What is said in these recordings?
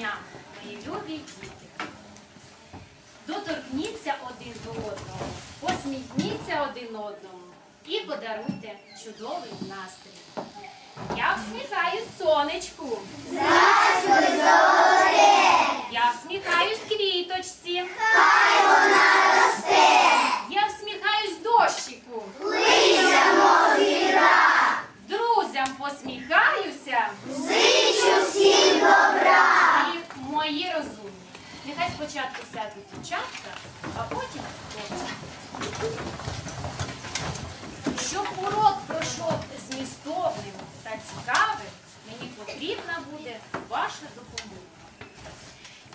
дня, мої любі діти. Доторкніться один до одного, посміхніться один одному і подаруйте чудовий настрій. Я всміхаюсь сонечку. Я всміхаюсь квіточці. Хай вона росте. Я всміхаюсь дощику. Друзям посміхаюся. Зичу всім добра! Мої розумні. Нехай спочатку сядуть дівчатка, а потім хлопчик. Щоб урок пройшов змістовним та цікавим, мені потрібна буде ваша допомога.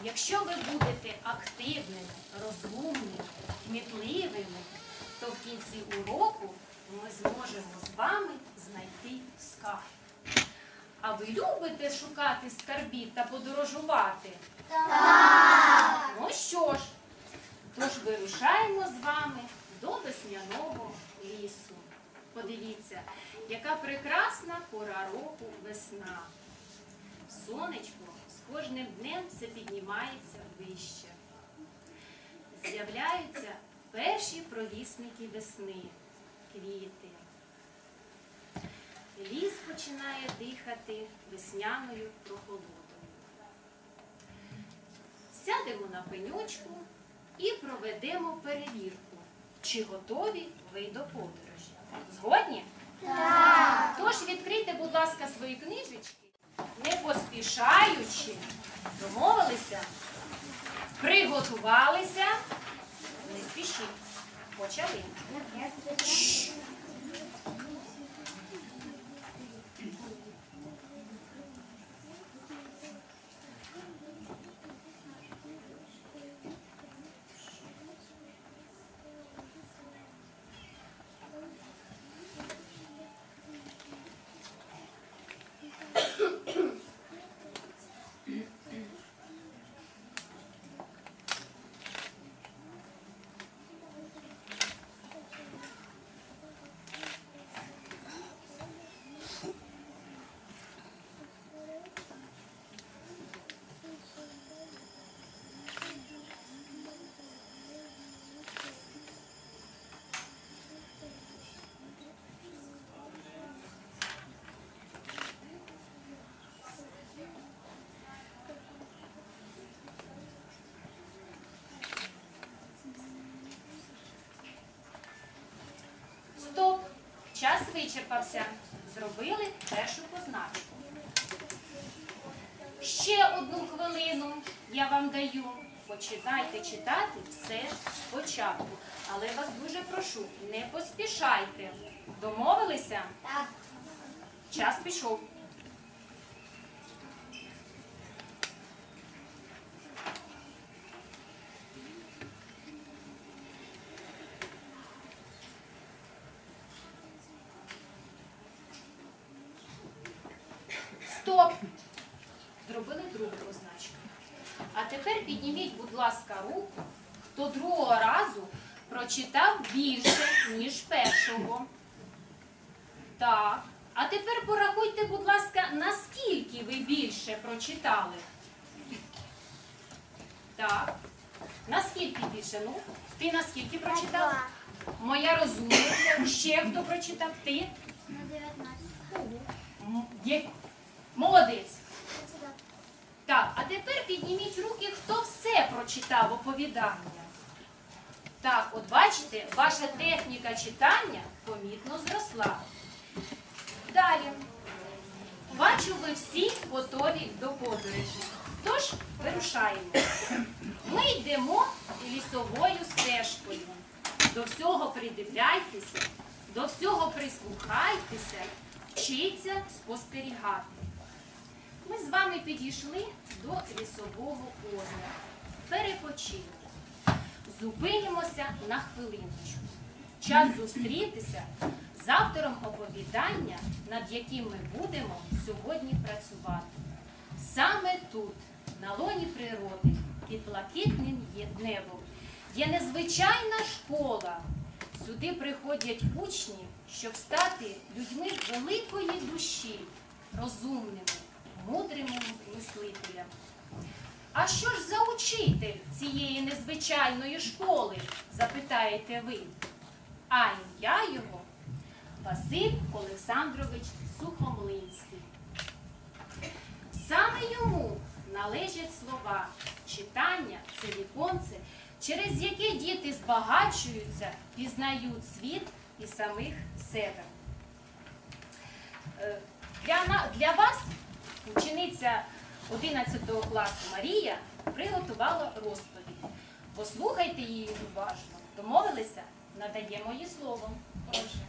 Якщо ви будете активними, розумними, кмітливими, то в кінці уроку ми зможемо з вами знайти скарб. А ви любите шукати скарбів та подорожувати? Так. Ну що ж, тож вирушаємо з вами до весняного лісу. Подивіться, яка прекрасна пора року весна. Сонечко з кожним днем все піднімається вище. З'являються перші провісники весни, квіти. Ліс починає дихати весняною прохолодою. Сядемо на пенючку і проведемо перевірку, чи готові ви до подорожі. Згодні? Так. Тож відкрийте, будь ласка, свої книжечки, не поспішаючи, домовилися, приготувалися, не спішіть. Почали. Стоп! Час вичерпався. Зробили першу позначку. Ще одну хвилину я вам даю. Починайте читати все спочатку. Але вас дуже прошу, не поспішайте. Домовилися? Так. Час пішов. Стоп! Зробили другу позначку. А тепер підніміть, будь ласка, руку, хто другого разу прочитав більше, ніж першого. Так. А тепер порахуйте, будь ласка, наскільки ви більше прочитали. Так. Наскільки більше? Ну, ти наскільки прочитав? Моя розумниця. Ще хто прочитав? Ти? На 19. Молодець. Так, а тепер підніміть руки, хто все прочитав оповідання. Так, от бачите, ваша техніка читання помітно зросла. Далі. Бачу, ви всі готові до подорожі. Тож вирушаємо. Ми йдемо лісовою стежкою. До всього придивляйтеся, до всього прислухайтеся, вчіться спостерігати. Ми з вами підійшли до лісового озера. Перепочили. Зупинимося на хвилиночку. Час зустрітися з автором оповідання, над яким ми будемо сьогодні працювати. Саме тут, на лоні природи, під блакитним небом, є незвичайна школа. Сюди приходять учні, щоб стати людьми великої душі, розумними, мудрим мислителям. А що ж за учитель цієї незвичайної школи? запитаєте ви. А ім'я його Василь Олександрович Сухомлинський. Саме йому належать слова читання це віконце, через яке діти збагачуються, пізнають світ і самих себе. Е, Для, для вас учениця 11 класу Марія приготувала розповідь. Послухайте її уважно. Домовилися? Надаємо їй слово. Отже,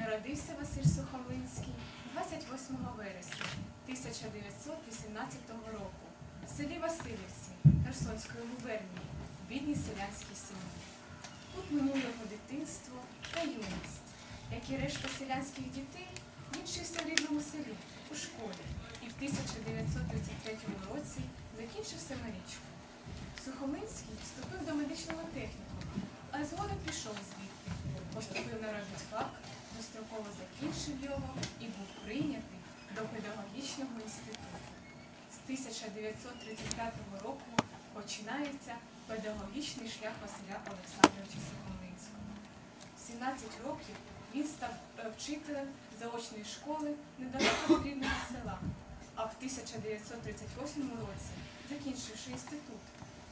народився Василь Сухомлинський 28 вересня 1918 року в селі Васильівці Херсонської губернії в бідній селянській сім'ї. Тут минуло його дитинство та юність. Як і решта селянських дітей, вчився в рідному селі у школі в 1933 році закінчив семирічку. Сухомлинський вступив до медичного технікуму, а згодом пішов звідти. Поступив на робітфак, достроково закінчив його і був прийнятий до педагогічного інституту. З 1935 року починається педагогічний шлях Василя Олександровича Сухомлинського. В 17 років він став е, вчителем заочної школи недалеко рідного села, а в 1938 році, закінчивши інститут,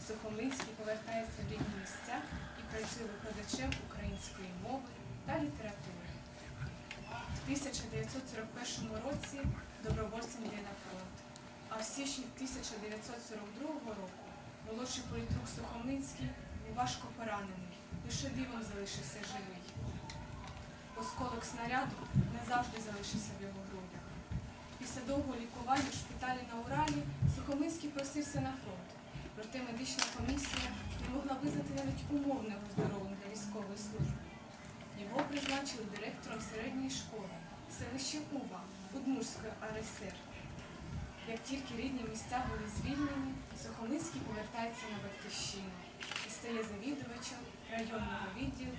Сухомлинський повертається в рідні місця і працює викладачем української мови та літератури. В 1941 році добровольцем йде на фронт, а в січні 1942 року молодший політрук Сухомлинський був важко поранений, лише дивом залишився живий. Осколок снаряду не завжди залишився в його. Після довгого лікування в шпиталі на Уралі Сухомлинський просився на фронт. Проте медична комісія не могла визнати навіть умовного здоровим для військової служби. Його призначили директором середньої школи селища Ува Удмурської РСР. Як тільки рідні місця були звільнені, Сухомлинський повертається на батьківщину і стає завідувачем районного відділу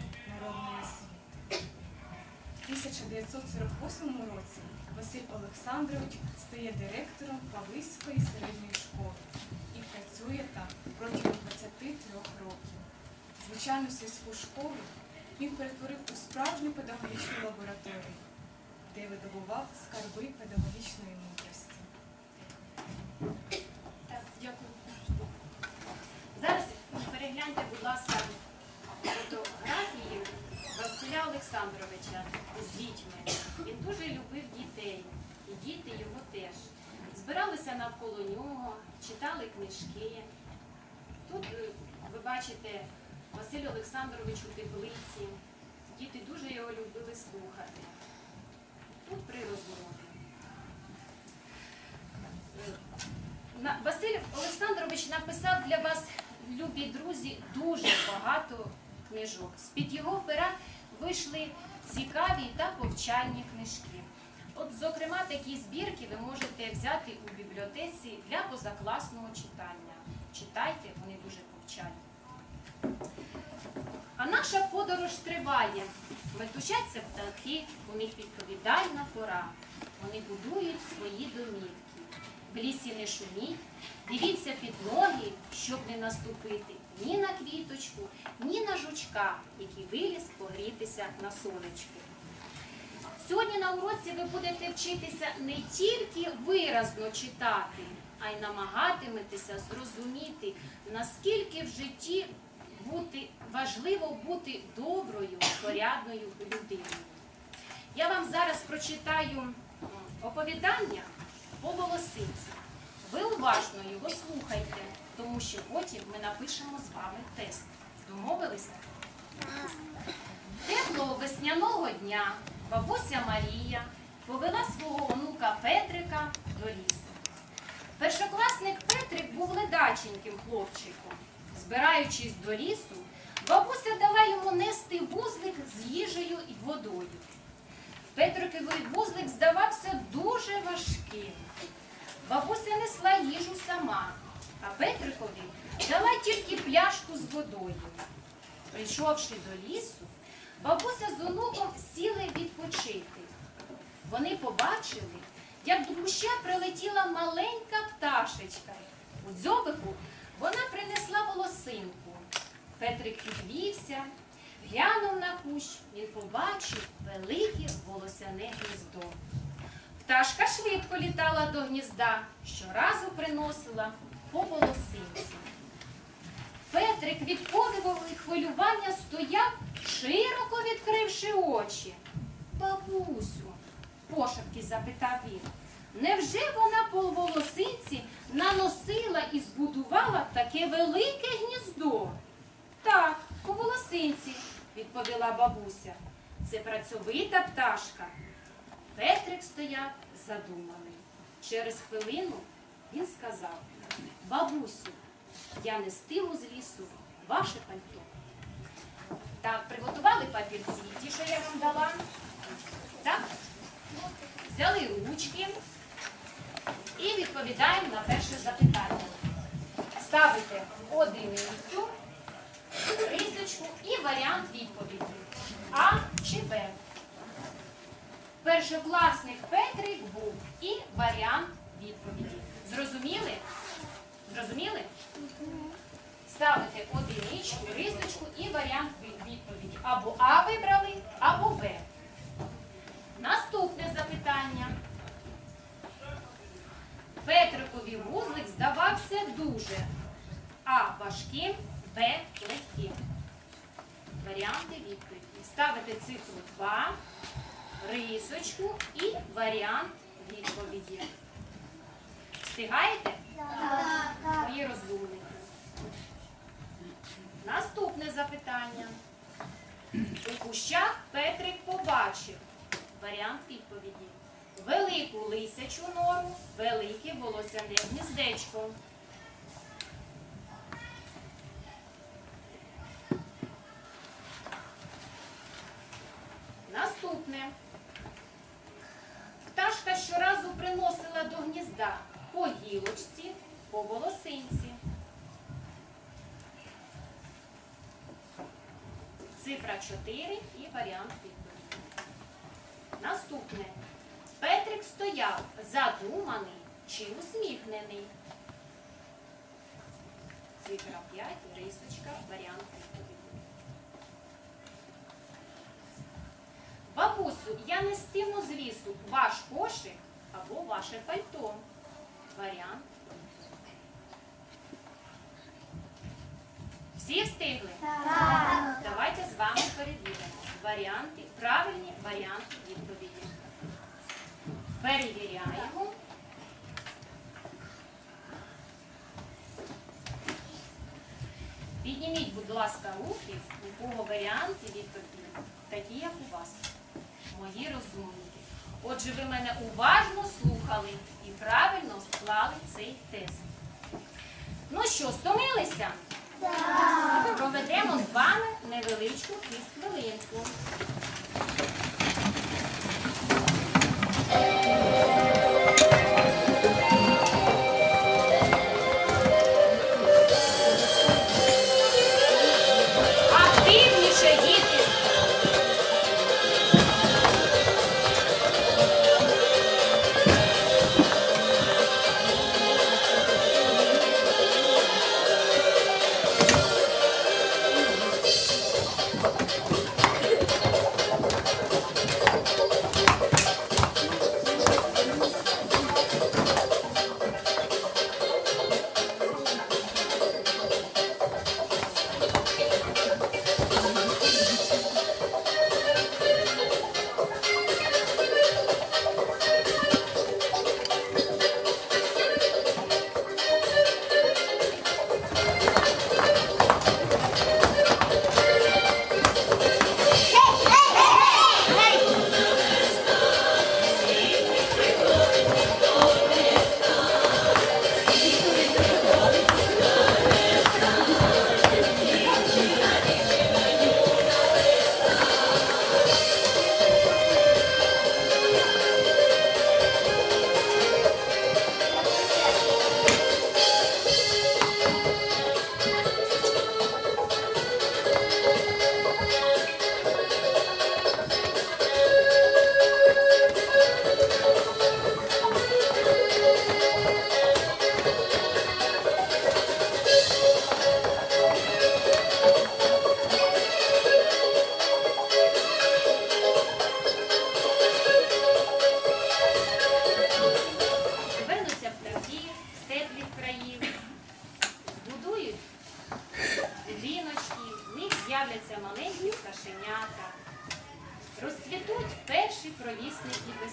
1948 році Василь Олександрович стає директором Павлиської середньої школи і працює там протягом 23 років. Звичайну сільську школу він перетворив у справжню педагогічну лабораторію, де видобував скарби педагогічної мудрості. Так, дякую. Зараз перегляньте, будь ласка, фотографії Василя Олександровича з дітьми. Він дуже любив дітей, і діти його теж. Збиралися навколо нього, читали книжки. Тут е, ви бачите Василь Олександрович у теплиці. Діти дуже його любили слухати. Тут при розмові. Василь Олександрович написав для вас, любі друзі, дуже багато книжок. З-під його пера вийшли цікаві та повчальні книжки. От, зокрема, такі збірки ви можете взяти у бібліотеці для позакласного читання. Читайте, вони дуже повчальні. А наша подорож триває. Метушаться птахи, у них відповідальна пора. Вони будують свої домівки. В лісі не шуміть, дивіться під ноги, щоб не наступити ні на квіточку, ні на жучка, який виліз погрітися на сонечку. Сьогодні на уроці ви будете вчитися не тільки виразно читати, а й намагатиметеся зрозуміти, наскільки в житті бути, важливо бути доброю, порядною людиною. Я вам зараз прочитаю оповідання по волосиці. Ви уважно його слухайте, тому що потім ми напишемо з вами тест. Домовилися? Теплого весняного дня бабуся Марія повела свого онука Петрика до лісу. Першокласник Петрик був ледаченьким хлопчиком. Збираючись до лісу, бабуся дала йому нести вузлик з їжею і водою. Петриковий вузлик здавався дуже важким. Бабуся несла їжу сама, а Петрикові дала тільки пляшку з водою. Прийшовши до лісу, бабуся з онуком сіли відпочити. Вони побачили, як до куща прилетіла маленька пташечка. У дзьобику вона принесла волосинку. Петрик підвівся, глянув на кущ, він побачив велике волосяне гніздо. Пташка швидко літала до гнізда, щоразу приносила по волосинці. Петрик від подиву хвилювання стояв, широко відкривши очі. Бабусю, пошепки запитав він, невже вона по волосинці наносила і збудувала таке велике гніздо? Так, по волосинці, відповіла бабуся. Це працьовита пташка. Петрик стояв задуманий. Через хвилину він сказав: Бабусю, я нестиму з лісу ваше пальто. Так, приготували папірці, ті, що я вам дала. Так? Взяли ручки і відповідаємо на перше запитання. Ставите одиницю, рисочку і варіант відповіді. А чи Б. Першокласник Петрик був і варіант відповіді. Зрозуміли? Зрозуміли? Ставите одиничку, рисочку і варіант відповіді. Або А вибрали, або Б. Наступне запитання. Петрикові вузлик здавався дуже. А важким, Б легким. Варіанти відповіді. Ставите цифру 2, рисочку і варіант відповіді. Встигаєте? Мої розумники. Наступне запитання. У кущах Петрик побачив варіант відповіді. Велику лисячу нору, велике волосяне гніздечко. Наступне. Пташка щоразу приносила до гнізда по гілочці, по волосинці. Цифра 4 і варіант відповіді. Наступне. Петрик стояв задуманий чи усміхнений. Цифра 5, рисочка, варіант відповіді. Бабусю, я нестиму з лісу ваш кошик або ваше пальто. Варіант. Всі встигли? Давайте з вами перевіримо варіанти, правильні варіанти відповіді. Перевіряємо. Підніміть, будь ласка, руки, у кого варіанти відповіді, такі, як у вас, мої розумники. Отже, ви мене уважно слухали і правильно склали цей тест. Ну що, стомилися? Проведемо з вами невеличку хвилинку.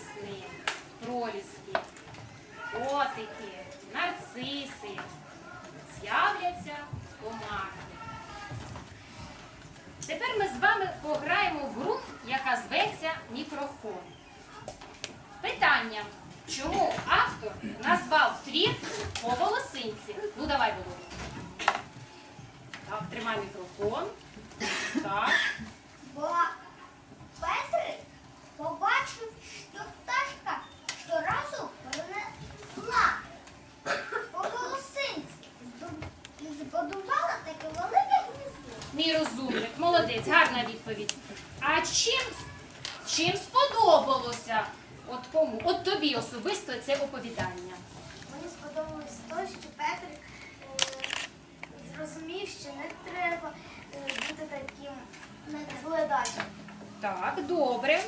Весни, проліски, котики, нарциси, з'являться комахи. Тепер ми з вами пограємо в гру, яка зветься мікрофон. Питання. Чому автор назвав твір по волосинці? Ну давай, Володя. Так, тримай мікрофон. Так. Бо Петрик побачив, що пташка щоразу принесла по волосинці і збудувала таке велике гніздо. Мій розумник, молодець, гарна відповідь. А чим, чим сподобалося от кому? От тобі особисто це оповідання. Мені сподобалось те, що Петрик е, зрозумів, що не треба е, бути таким зледачем. Так, добре.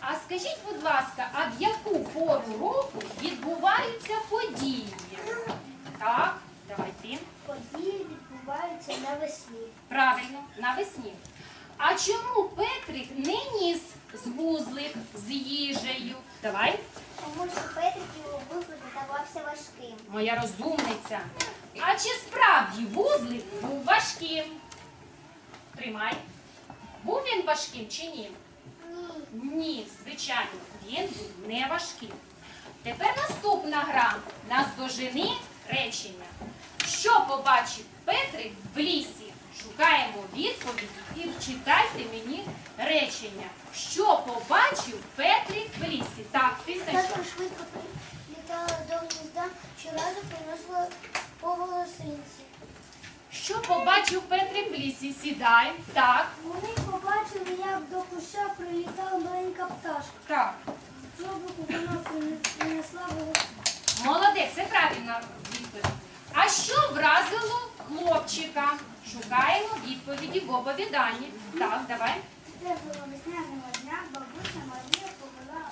А скажіть, будь ласка, а в яку пору року відбуваються події? Так, давай ти. Події відбуваються навесні. Правильно, навесні. А чому Петрик не ніс з вузлик з їжею? Давай, Тому що Петрик його вигляд здавався важким. моя розумниця. А чи справді вузлик був важким? Тримай. Був він важким чи ні? Ні. Ні, звичайно, він був не важкий. Тепер наступна гра. Наздожени речення. Що побачив Петрик в лісі? Шукаємо відповідь і читайте мені речення. Що побачив Петрик в лісі? Так, ти знайшов. Тато швидко літала до гнізда, щоразу приносила по волосинці. Що побачив Петрик в лісі? Сідай. Так, Вони побачили, як до куща прилітала маленька пташка. так. В Чобику вона принесла волосинці. Молодець, це правильна відповідь. А що вразило хлопчика? Шукаємо відповіді в оповіданні. Так, давай. Теплого весняного дня бабуся Марія повела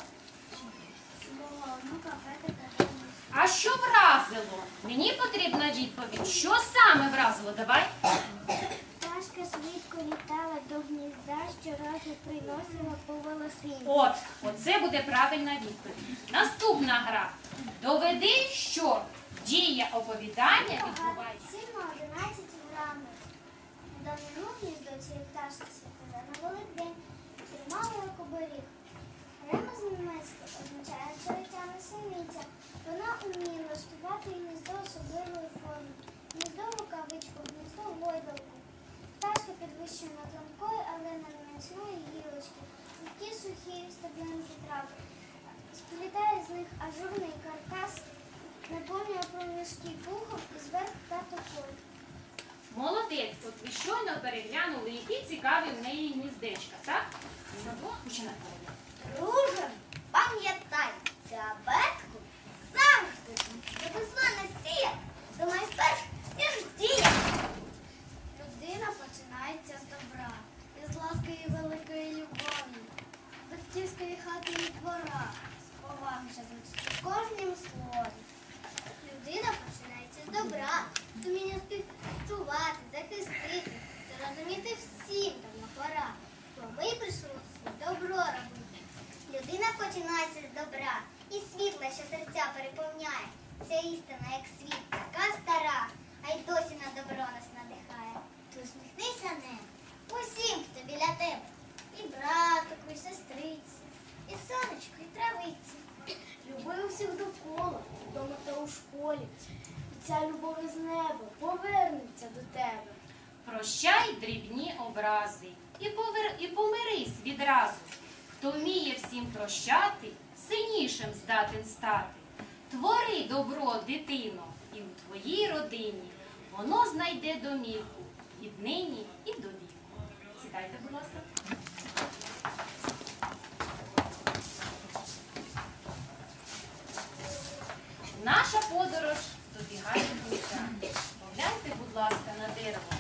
свого онука до лісу. А що вразило? Мені потрібна відповідь. Що саме вразило? Давай. Пташка швидко літала до гнізда, щоразу приносила по волосинці. От, оце буде правильна відповідь. Наступна гра. Доведи, що дія оповідання відбувається. Сильно 11 грамів. Давнину гніздо цієї пташки світила на Великдень тримала як оберіг. Рема з німецького означає царицяна синиця. Вона уміє влаштувати гніздо особливої форми. Гніздо рукавичку, гніздо гойдалку. Пташка підвищена тонкої, але не міцної гілочки. Які сухі стабільні трави. Сплітає з них ажурний каркас, наповнює проміжки пухом і зверху татокою. Молодець, от ви щойно переглянули, які цікаві в неї гніздечка, так? Ну, починай. Друже, пам'ятай, ця абетку завжди дописла не сія. Думай сперш, ніж дія. Людина починається з добра, із ласки і великої любові, батьківської хати і двора, з поваги живуть в кожнім слові. Людина починається з добра, з уміння співчувати, захистити, зрозуміти всім давно пора, бо ми прийшли у світ добро робити. Людина починається з добра, і світла, що серця переповняє. Ця істина, як світ, така стара, а й досі на добро нас надихає. Ти усміхнися не усім, хто біля тебе. І братику, і сестриці, і сонечку, і травиці. Усіх довкола, вдома та у школі. І ця любов із неба повернеться до тебе. Прощай дрібні образи і, повер... і помирись відразу. Хто вміє всім прощати, сильнішим здатен стати. Твори добро, дитино, і у твоїй родині воно знайде домівку і до віку. Сідайте, будь ласка. Наша подорож добігає кінця. Погляньте, будь ласка, на дерево.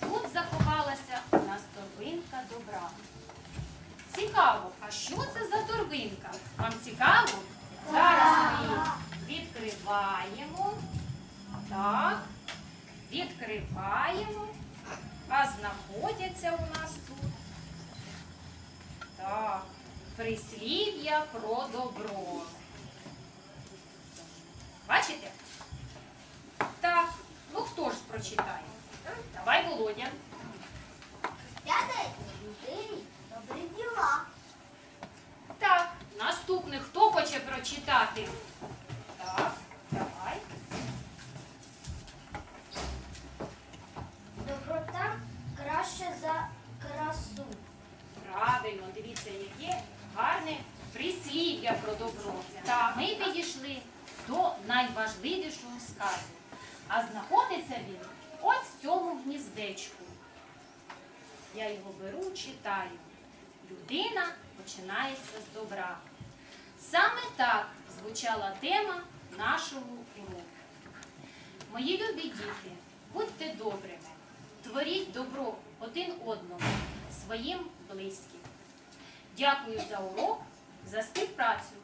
Тут заховалася у нас торбинка добра. Цікаво, а що це за торбинка? Вам цікаво? Зараз ми відкриваємо. Так, відкриваємо. А знаходяться у нас тут. Так, Прислів'я про добро. Бачите? Так, ну хто ж прочитає? Давай, Володя. Дядець людині добрі діла. Так, наступний хто хоче прочитати? Так, давай. Доброта краще за красу. Правильно, дивіться, яке гарне прислів'я про добро. Так, ми підійшли до найважливішого сказу. А знаходиться він ось в цьому гніздечку. Я його беру, читаю. Людина починається з добра. Саме так звучала тема нашого уроку. Мої любі діти, будьте добрими, творіть добро один одному, своїм близьким. Дякую за урок, за співпрацю.